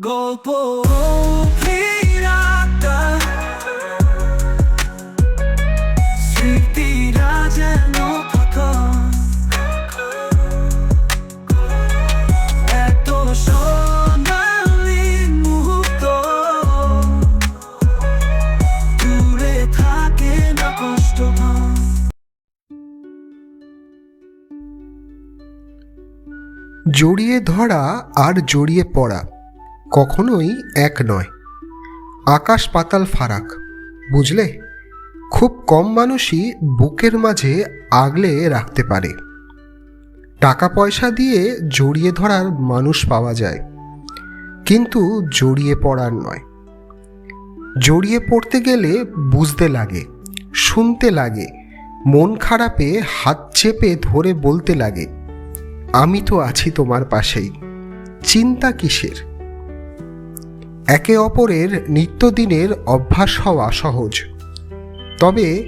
গল্প স্মৃতিরা যেন এত মুহূর্ত। জড়িয়ে ধরা আর জড়িয়ে পড়া। কখনোই এক নয়। আকাশ পাতাল ফারাক, বুঝলে? খুব কম মানুষই বুকের মাঝে আগলে রাখতে পারে। টাকা পয়সা দিয়ে জড়িয়ে ধরার মানুষ পাওয়া যায়, কিন্তু জড়িয়ে পড়ার নয়। জড়িয়ে পড়তে গেলে বুঝতে লাগে, শুনতে লাগে, মন খারাপে হাত চেপে ধরে বলতে লাগে, আমি তো আছি তোমার পাশেই, চিন্তা কিসের? একে অপরের নিত্যদিনের অভ্যাস হওয়া সহজ। তবে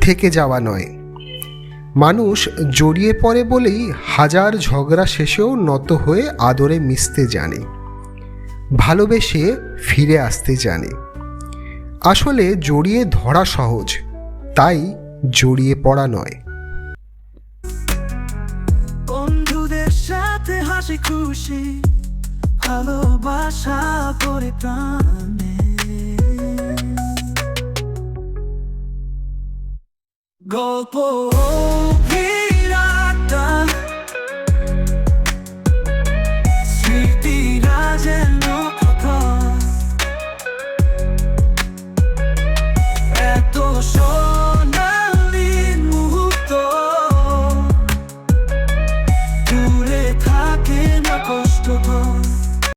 থেকে যাওয়া নয়। মানুষ জড়িয়ে পড়ে বলেই হাজার ঝগড়া শেষেও নত হয়ে আদরে মিশতে জানে। ভালোবেসে ফিরে আসতে জানে। আসলে জড়িয়ে ধরা সহজ, তাই জড়িয়ে পড়া নয়। বন্ধুদের সাথে হাসি খুশি ভালোবাসা করে প্রাণে গল্প